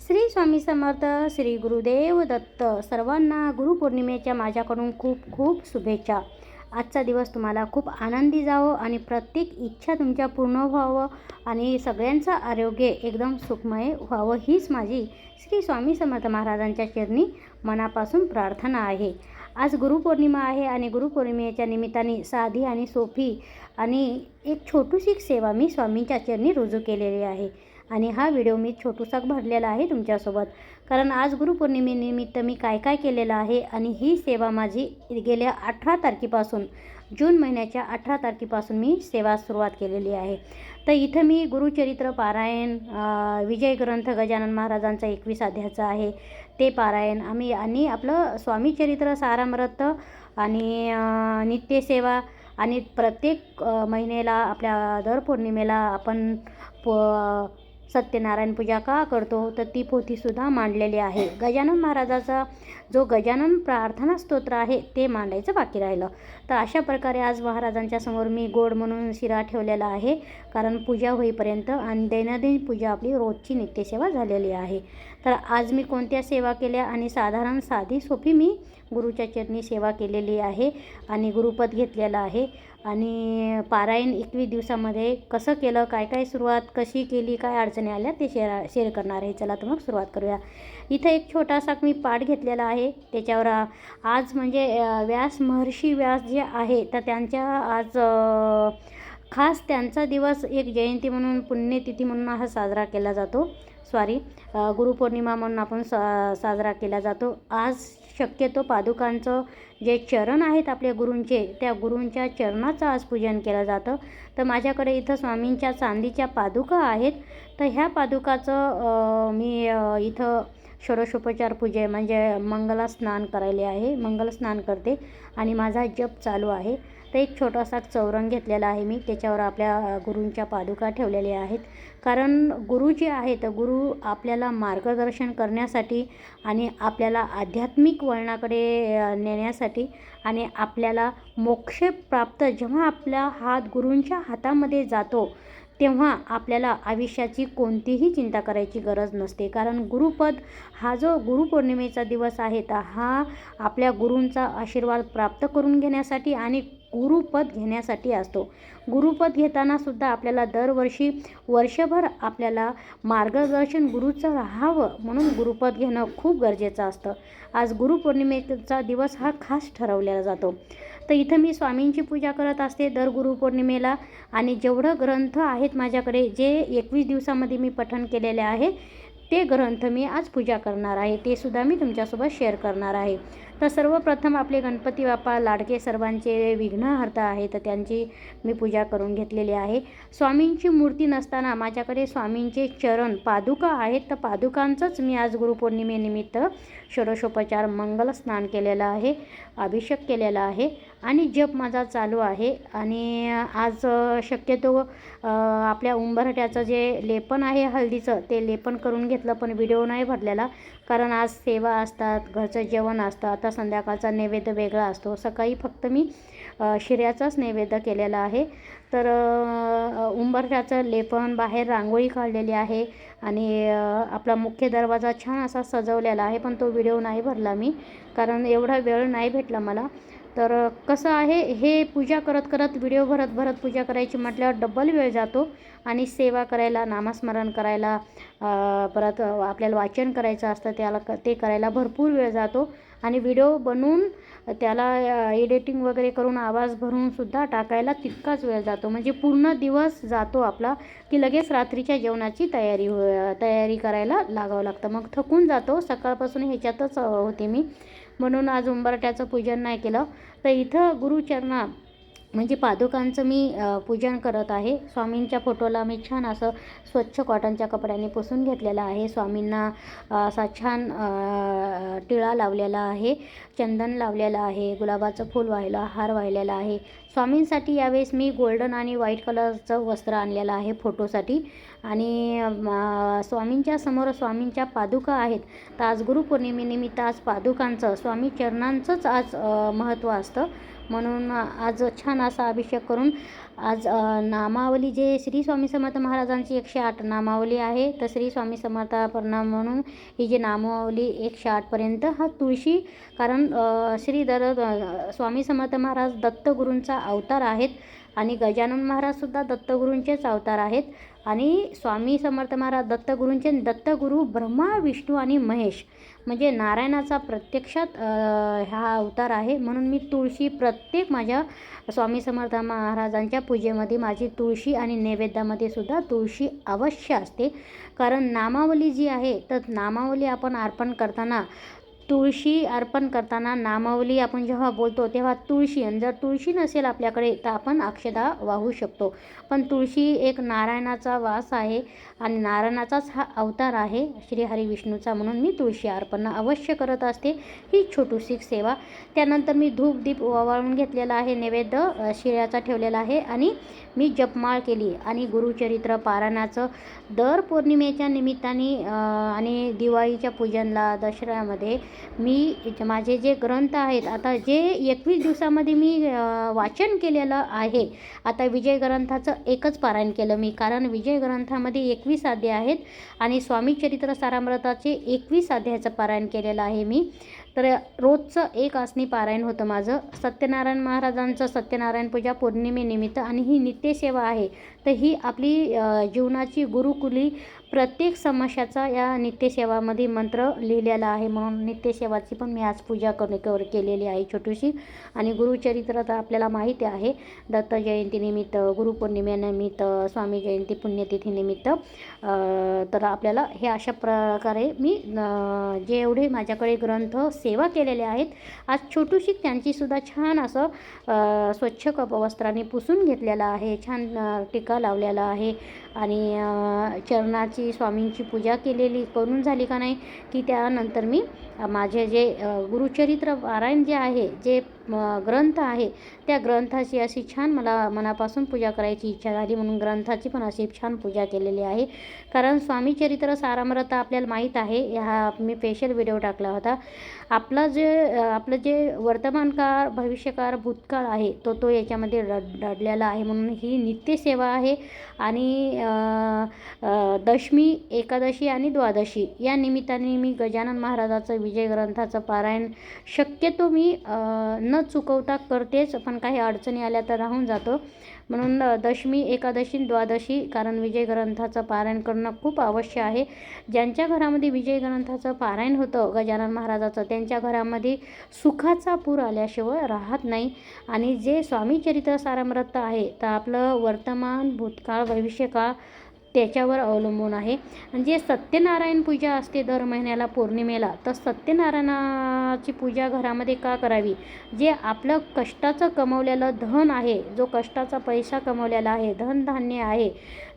श्री स्वामी समर्थ श्री गुरुदेव दत्त सर्वांना गुरुपौर्णिमेच्या माझ्याकडून खूप खूप शुभेच्छा. आजचा दिवस तुम्हाला खूप आनंदी जावं आणि प्रत्येक इच्छा तुमच्या पूर्ण व्हावं आणि सगळ्यांचं आरोग्य एकदम सुखमय व्हावं हीच माझी श्री स्वामी समर्थ महाराजांच्या चरणी मनापासून प्रार्थना आहे. आज गुरुपौर्णिमा आहे आणि गुरुपौर्णिमेच्या निमित्ताने साधी आणि सोपी आणि एक छोटीशी सेवा मी स्वामींच्या चरणी रुजू केलेली आहे. आणि हा व्हिडिओ मी छोटूसा भरलेला आहे तुमच्यासोबत. कारण आज गुरुपौर्णिमेनिमित्त मी काय काय केलेलं आहे आणि ही सेवा माझी गेल्या अठरा तारखेपासून जून महिन्याच्या अठरा तारखेपासून मी सेवा सुरुवात केलेली आहे. तर इथं मी गुरुचरित्र पारायण विजय ग्रंथ गजानन महाराजांचा एकवीस अध्यायाचा आहे. ते पारायण आम्ही आणि आपलं स्वामीचरित्र सारामृत आणि नित्यसेवा आणि प्रत्येक महिन्याला आपल्या दर पौर्णिमेला आपण प सत्यनारायण पूजा का करतो तर ती पोथीसुद्धा मांडलेली आहे. गजानन महाराजाचा जो गजानन प्रार्थना स्तोत्र आहे ते मांडायचं बाकी राहिलं. तर अशा प्रकारे आज महाराजांच्या समोर मी गोड म्हणून शिरा ठेवलेला आहे कारण पूजा होईपर्यंत आणि दैनंदिन पूजा आपली रोजची नित्यसेवा झालेली आहे. तर आज मी कोणत्या सेवा केल्या आणि साधारण साधी सोपी मी गुरुच्या चरणी सेवा केलेली आहे आणि गुरुपद घेतलेलं आहे. आणि पारायण एकवीस दिवसामध्ये कसं केलं काय काय सुरुवात कशी केली काय अडचणी आल्या ते शेअर शेअर करणार आहे. चला तर मग सुरुवात करूया. इथं एक छोटासा मी पाठ घेतलेला आहे. त्याच्यावर आज म्हणजे व्यास महर्षी व्यास जे आहे तर त्यांच्या आज खास त्यांचा दिवस एक जयंती म्हणून पुण्यतिथी म्हणून हा साजरा केला जातो. सॉरी गुरुपौर्णिमा म्हणून आपण सा साजरा केला जातो. आज शक्यतो पादुकांचं जे चरण आहेत आपल्या गुरूंचे त्या गुरूंच्या चरणाचं आज पूजन केलं जातं. तर माझ्याकडे इथं स्वामींच्या चांदीच्या पादुका आहेत. तर ह्या पादुकाचं मी इथं षोडशोपचार पूजे म्हणजे मंगला स्नान करायले आहे. मंगल स्नान करते आणि माझा जप चालू आहे. तर एक छोटासा चौरंग घेतलेला आहे मी. त्याच्यावर आपल्या गुरूंच्या पादुका ठेवलेल्या आहेत. कारण गुरु जे आहेत गुरु आपल्याला मार्गदर्शन करण्यासाठी आणि आपल्याला आध्यात्मिक वळणाकडे नेण्यासाठी आणि आपल्याला मोक्ष प्राप्त जेव्हा आपला हात गुरूंच्या हातामध्ये जातो तेव्हा आपल्याला आयुष्याची कोणतीही चिंता करायची गरज नसते. कारण गुरुपद हा जो गुरुपौर्णिमेचा दिवस आहे तर हा आपल्या गुरूंचा आशीर्वाद प्राप्त करून घेण्यासाठी आणि गुरुपद घेण्यासाठी असतो. गुरुपद घेताना सुद्धा आपल्याला दरवर्षी वर्षभर आपल्याला मार्गदर्शन गुरुचं राहावं म्हणून गुरुपद घेणं खूप गरजेचं असतं. आज गुरुपौर्णिमेचा दिवस हा खास ठरवलेला जातो. तर इथं मी स्वामींची पूजा करत असते दर गुरुपौर्णिमेला आणि जेवढं ग्रंथ आहेत माझ्याकडे जे एकवीस दिवसामध्ये मी पठण केलेले आहे ते ग्रंथ मी आज पूजा करणार आहे. ते सुद्धा मी तुमच्यासोबत शेअर करणार आहे. तर सर्वप्रथम आपले गणपती बाप्पा लाडके सर्वांचे विघ्नहर्ता आहे तर त्यांची मी पूजा करून घेतलेली आहे. स्वामींची मूर्ती नसताना माझ्याकडे स्वामींचे चरण पादुका आहेत तर पादुकांचंच मी आज गुरुपौर्णिमेनिमित्त षोडशोपचार मंगल स्नान केलेलं आहे अभिषेक केलेला आहे आणि जप माझा चालू आहे. आणि आज शक्यतो आपल्या उंबरठ्याचं जे लेपन आहे हळदीचं ते लेपन करून घेतलं पण व्हिडिओ नाही भरलेला. कारण आज सेवा असतात घरचं जेवण असतं आता संध्याकाळचा नैवेद्य वेगळा असतो. सकाळी फक्त मी शिऱ्याचाच नैवेद्य केलेला आहे. तर उंबरठ्याचं लेपन बाहेर रांगोळी काढलेली आहे आणि आपला मुख्य दरवाजा छान असा सजवलेला आहे पण तो व्हिडिओ नाही भरला मी कारण एवढा वेळ नाही भेटला मला. तर कसं आहे हे पूजा करत करत व्हिडिओ भरत भरत पूजा करायची म्हटल्यावर डबल वेळ जातो आणि सेवा करायला नामस्मरण करायला परत आपल्याला वाचन करायचं असतं त्याला क ते करायला भरपूर वेळ जातो आणि व्हिडिओ बनवून त्याला एडिटिंग वगैरे करून आवाज भरून सुद्धा टाकायला तितकाच वेळ जातो. म्हणजे पूर्ण दिवस जातो आपला की लगेच रात्रीच्या जेवणाची तयारी हो तयारी करायला लागावं लागतं. मग थकून जातो. सकाळपासून ह्याच्यातच होते मी. म्हणून आज उंबरट्याचं पूजन नाही केलं. तर इथं गुरुचरणा म्हणजे पादुकांचं मी पूजन करत आहे. स्वामींच्या फोटोला मी छान असं स्वच्छ कॉटनच्या कपड्याने पुसून घेतलेलं आहे. स्वामींना असा छान टिळा लावलेला आहे चंदन लावलेलं आहे गुलाबाचं फूल वाहिलं हार वाहिलेला आहे. स्वामींसाठी यावेळेस मी गोल्डन आणि व्हाईट कलरचं वस्त्र आणलेलं आहे फोटोसाठी. आणि स्वामींच्या समोर स्वामींच्या पादुका आहेत. तर आज गुरुपौर्णिमेनिमित्त आज पादुकांचं स्वामी चरणांचंच आज महत्त्व असतं. म्हणून आज छान असा अभिषेक करून आज नामावली जे श्री स्वामी समर्थ महाराजांची एकशे आठ नामावली आहे तर श्री स्वामी समर्थ परिणाम म्हणून ही जी नामावली एकशे आठपर्यंत हा तुळशी कारण श्री दर स्वामी समर्थ महाराज दत्तगुरूंचा अवतार आहेत आणि गजानन महाराजसुद्धा दत्तगुरूंचेच अवतार आहेत आणि स्वामी समर्थ महाराज दत्तगुरूंचे दत्तगुरू ब्रह्मा विष्णू आणि महेश. म्हणजे नारायणाचा प्रत्यक्षात हा अवतार आहे. म्हणून मी तुळशी प्रत्येक माझ्या स्वामी समर्थ महाराजांच्या पूजेमध्ये माझी तुळशी आणि नैवेद्यामध्ये सुद्धा तुळशी अवश्य असते. कारण नामावली जी आहे तर नामावली आपण अर्पण करताना तुळशी अर्पण करताना नामावली आपण जेव्हा बोलतो तेव्हा तुळशी आणि जर तुळशी नसेल आपल्याकडे तर आपण अक्षदा वाहू शकतो. पण तुळशी एक नारायणाचा वास आहे आणि नारायणाचाच हा अवतार आहे श्री हरी विष्णूचा म्हणून मी तुळशी अर्पण अवश्य करत असते. ही छोटूशी सेवा. त्यानंतर मी धूप दीप वाळून घेतलेला आहे नैवेद्य शिळ्याचा ठेवलेला आहे आणि मी जपमाळ केली आणि गुरुचरित्र पारायणाचं दर पौर्णिमेच्या निमित्ताने आणि दिवाळीच्या पूजनला दसऱ्यामध्ये मी माझे जे ग्रंथ आहेत आता जे एकवीस दिवसामध्ये मी वाचन केलेलं आहे आता विजय ग्रंथाचं एकच पारायण केलं मी कारण विजय ग्रंथामध्ये एकवीस अध्याय आहेत आणि स्वामी चरित्र सारामृताचे एकवीस अध्यायाचं पारायण केलेलं आहे मी. तर रोजचं एक आसनी पारायण होतं माझं. सत्यनारायण महाराजांचं सत्यनारायण पूजा पौर्णिमेनिमित्त आणि ही नित्यसेवा आहे. तर ही आपली जीवनाची गुरुकुली प्रत्येक समस्याचा या नित्यसेवामध्ये मंत्र लिहिलेला आहे. म्हणून नित्यसेवाची पण मी आज पूजा कर केलेली आहे छोटीशी. आणि गुरुचरित्र तर आपल्याला माहिती आहे. दत्त जयंतीनिमित्त गुरुपौर्णिमेनिमित्त स्वामी जयंती पुण्यतिथीनिमित्त तर आपल्याला हे अशा प्रकारे मी जे एवढे माझ्याकडे ग्रंथ सेवा केलेले आहेत आज छोटूशी त्यांचीसुद्धा छान असं स्वच्छ कपवस्त्राने पुसून घेतलेलं आहे. छान टीका लावलेला आहे. आणि अ, देवाची स्वामींची पूजा केलेली करून झाली का नाही की त्यानंतर मी माझे जे गुरुचरित्र पारायण जे आहे जे ग्रंथ आहे. त्या ग्रंथाची अशी छान मला मनापासून पूजा करायची इच्छा झाली. म्हणून ग्रंथाची पण अशी छान पूजा केलेली आहे. कारण स्वामी चरित्र सारामृत आपल्याला माहीत आहे. ह्या मी स्पेशल व्हिडिओ टाकला होता. आपला जे आपलं जे वर्तमानकाळ भविष्यकाळ भूतकाळ आहे तो तो याच्यामध्ये रड दडलेला आहे. म्हणून ही नित्यसेवा आहे. आणि दशमी एकादशी आणि द्वादशी या निमित्ताने मी गजानन महाराजाचं विजय ग्रंथाचं पारायण शक्यतो मी न न चुकवता करतेच पण काही अडचणी आल्या तर राहून जातो. म्हणून दशमी एकादशी द्वादशी कारण विजय ग्रंथाचं पारायण करणं खूप आवश्यक आहे. ज्यांच्या घरामध्ये विजय ग्रंथाचं पारायण होतं गजानन महाराजाचं त्यांच्या घरामध्ये सुखाचा पूर आल्याशिवाय राहत नाही. आणि जे स्वामी चरित्र सारामृत आहे तर आपलं वर्तमान भूतकाळ भविष्यकाळ त्याच्यावर अवलंबून आहे. आणि जे सत्यनारायण पूजा असते दर महिन्याला पौर्णिमेला तर सत्यनारायणाची पूजा घरामध्ये का करावी? जे आपलं कष्टाचं कमवलेलं धन आहे जो कष्टाचा पैसा कमवलेला आहे धनधान्य आहे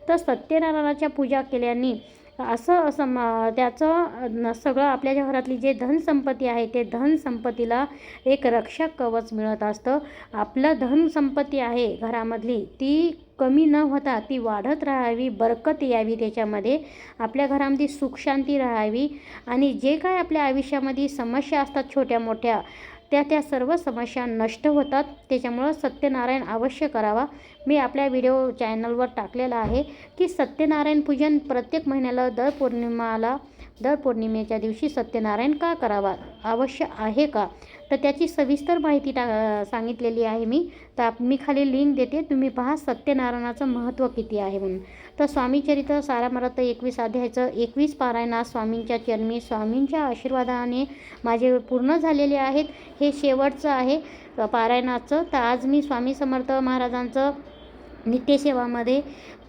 तर सत्यनारायणाच्या पूजा केल्याने असं असं म त्याचं सगळं आपल्या ज्या घरातली जे धनसंपत्ती आहे ते धनसंपत्तीला एक रक्षक कवच मिळत असतं. आपलं धनसंपत्ती आहे घरामधली ती कमी न होता ती वाढत राहावी बरकत यावी त्याच्यामध्ये. आपल्या घरामध्ये सुखशांती राहावी. आणि जे काय आपल्या आयुष्यामध्ये समस्या असतात छोट्या मोठ्या त्या त्या सर्व समस्या नष्ट होतात. त्याच्यामुळं सत्यनारायण अवश्य करावा. मी आपल्या व्हिडिओ चॅनलवर टाकलेला आहे की सत्यनारायण पूजन प्रत्येक महिन्याला दर पौर्णिमाला दर पौर्णिमेच्या दिवशी सत्यनारायण का करावा? आवश्य आहे का? तर त्याची सविस्तर माहिती टा सांगितलेली आहे मी. तर मी खाली लिंक देते. तुम्ही पहा सत्यनारायणाचं महत्त्व किती आहे म्हणून. तर स्वामीचरित्र सारामरत एकवीस अध्यायाचं एकवीस पारायणा स्वामींच्या चरणी स्वामींच्या आशीर्वादाने माझे पूर्ण झालेले आहेत. हे शेवटचं आहे पारायणाचं. तर आज मी स्वामी समर्थ महाराजांचं नित्यसेवामध्ये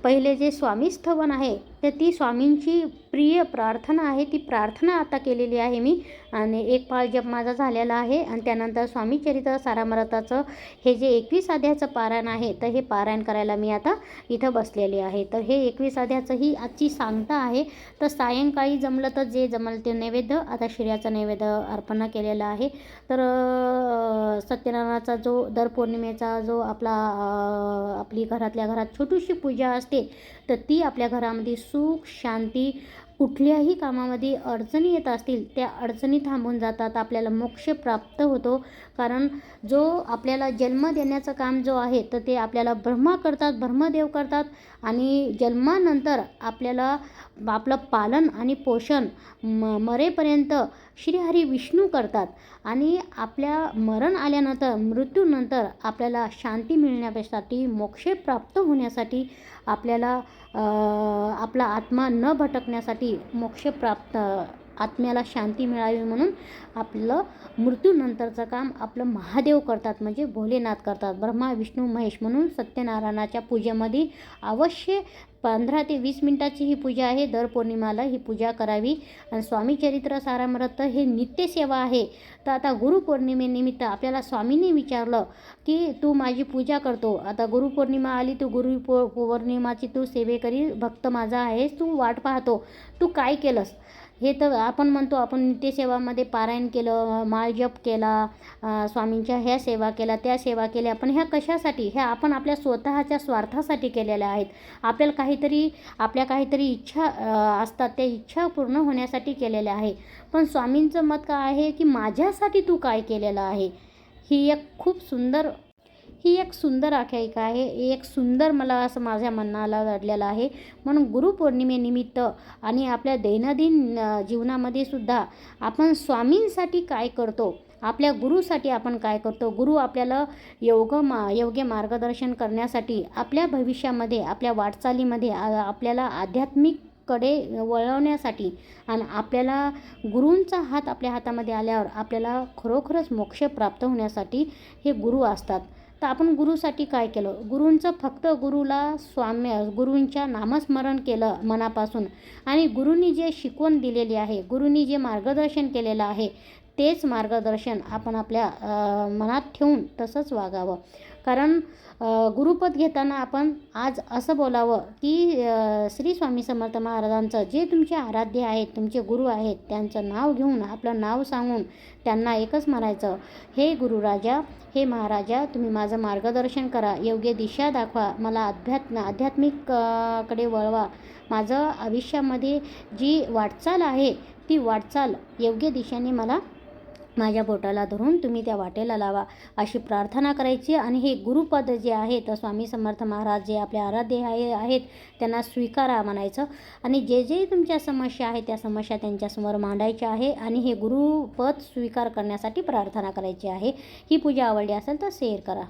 पहिले जे स्वामी स्थवन आहे तर ती स्वामींची प्रिय प्रार्थना आहे ती प्रार्थना आता केलेली आहे मी. आणि एक पाळ जप माझा झालेला आहे. आणि त्यानंतर स्वामी चरित्र सारामृताचं हे जे एकवीस अध्याचं पारायण आहे तर हे पारायण करायला मी आता इथं बसलेले आहे. तर हे एकवीस अध्यायाचं ही आजची सांगता आहे. तर सायंकाळी जमलं तर जे जमलं ते नैवेद्य आता शिर्याचं नैवेद्य अर्पण केलेलं आहे. तर सत्यनारायणाचा जो दर पौर्णिमेचा जो आपला आपली घरातल्या घरात छोटीशी पूजा असते तर ती आपल्या घरामध्ये सुख शांती कुठल्याही कामामध्ये अडचणी येत असतील त्या अडचणी थांबून जातात. आपल्याला मोक्ष प्राप्त होतो. कारण जो आपल्याला जन्म देण्याचं काम जो आहे तर ते आपल्याला ब्रह्मा करतात ब्रह्मदेव करतात आणि जन्मानंतर आपल्याला आपलं पालन आणि पोषण म मरेपर्यंत श्रीहरी विष्णू करतात आणि आपल्या मरण आल्यानंतर मृत्यूनंतर आपल्याला शांती मिळण्यासाठी मोक्ष प्राप्त होण्यासाठी आपल्याला आपला आत्मा न भटकण्यासाठी मोक्ष प्राप्त आत्म्याला शांती मिळावी म्हणून आपलं मृत्यूनंतरचं काम आपलं महादेव करतात म्हणजे भोलेनाथ करतात. ब्रह्मा विष्णू महेश म्हणून सत्यनारायणाच्या पूजेमध्ये अवश्य पंधरा ते वीस मिनटाची ही पूजा आहे. दर पौर्णिमाला ही पूजा करावी. आणि स्वामी चरित्र सारामृत हे नित्यसेवा आहे. तर आता गुरुपौर्णिमेनिमित्त आपल्याला स्वामींनी विचारलं की तू माझी पूजा करतो. आता गुरुपौर्णिमा आली तू गुरु पौर्णिमाची तू सेवेकरी भक्त माझा आहेस तू वाट पाहतो. तू काय केलंस? हे तर आपण म्हणतो आपण नित्यसेवामध्ये पारायण केलं माळजप केला स्वामींच्या ह्या सेवा केल्या त्या सेवा केल्या. पण ह्या कशासाठी? ह्या आपण आपल्या स्वतःच्या स्वार्थासाठी केलेल्या आहेत. आपल्याला काहीतरी आपल्या काहीतरी इच्छा असतात त्या इच्छा पूर्ण होण्यासाठी केलेल्या आहे पण स्वामींचं मत काय आहे की माझ्यासाठी तू काय केलेलं आहे? ही एक खूप सुंदर ही एक सुंदर आख्यायिका आहे. एक सुंदर मला असं माझ्या मनाला दडलेलं आहे. म्हणून गुरुपौर्णिमेनिमित्त आणि आपल्या दैनंदिन जीवनामध्ये सुद्धा आपण स्वामींसाठी काय करतो आपल्या गुरुसाठी आपण काय करतो गुरु आपल्याला योग मा योग्य मार्गदर्शन करण्यासाठी आपल्या भविष्यामध्ये आपल्या वाटचालीमध्ये आपल्याला आध्यात्मिककडे वळवण्यासाठी आणि आपल्याला गुरूंचा हात आपल्या हातामध्ये आल्यावर आपल्याला खरोखरच मोक्ष प्राप्त होण्यासाठी हे गुरु असतात. तर आपण गुरुसाठी काय केलं? गुरूंचं फक्त गुरुला स्वाम्य गुरूंच्या नामस्मरण केलं मनापासून. आणि गुरुनी जे शिकवण दिलेली आहे गुरुनी जे मार्गदर्शन केलेलं आहे तेच मार्गदर्शन आपण आपल्या मनात ठेवून तसंच वागावं. कारण गुरुपद घेताना आपण आज असं बोलावं की श्री स्वामी समर्थ महाराजांचं जे तुमचे आराध्य आहेत तुमचे गुरु आहेत त्यांचं नाव घेऊन आपलं नाव सांगून त्यांना एकच म्हणायचं हे गुरुराजा हे महाराजा तुम्ही माझं मार्गदर्शन करा योग्य दिशा दाखवा मला अध्यात्म आध्यात्मिककडे वळवा. माझं आयुष्यामध्ये जी वाटचाल आहे ती वाटचाल योग्य दिशेने मला माझ्या बोटाला धरून तुम्ही त्या वाटेला लावा अशी प्रार्थना करायची. आणि हे गुरुपद जे आहे तर स्वामी समर्थ महाराज जे आपले आराध्य आहे आहेत त्यांना स्वीकारा म्हणायचं. आणि जे जे तुमच्या समस्या आहेत त्या समस्या त्यांच्यासमोर मांडायच्या आहे. आणि हे गुरुपद स्वीकार करण्यासाठी प्रार्थना करायची आहे. ही पूजा आवडली असेल तर शेअर करा.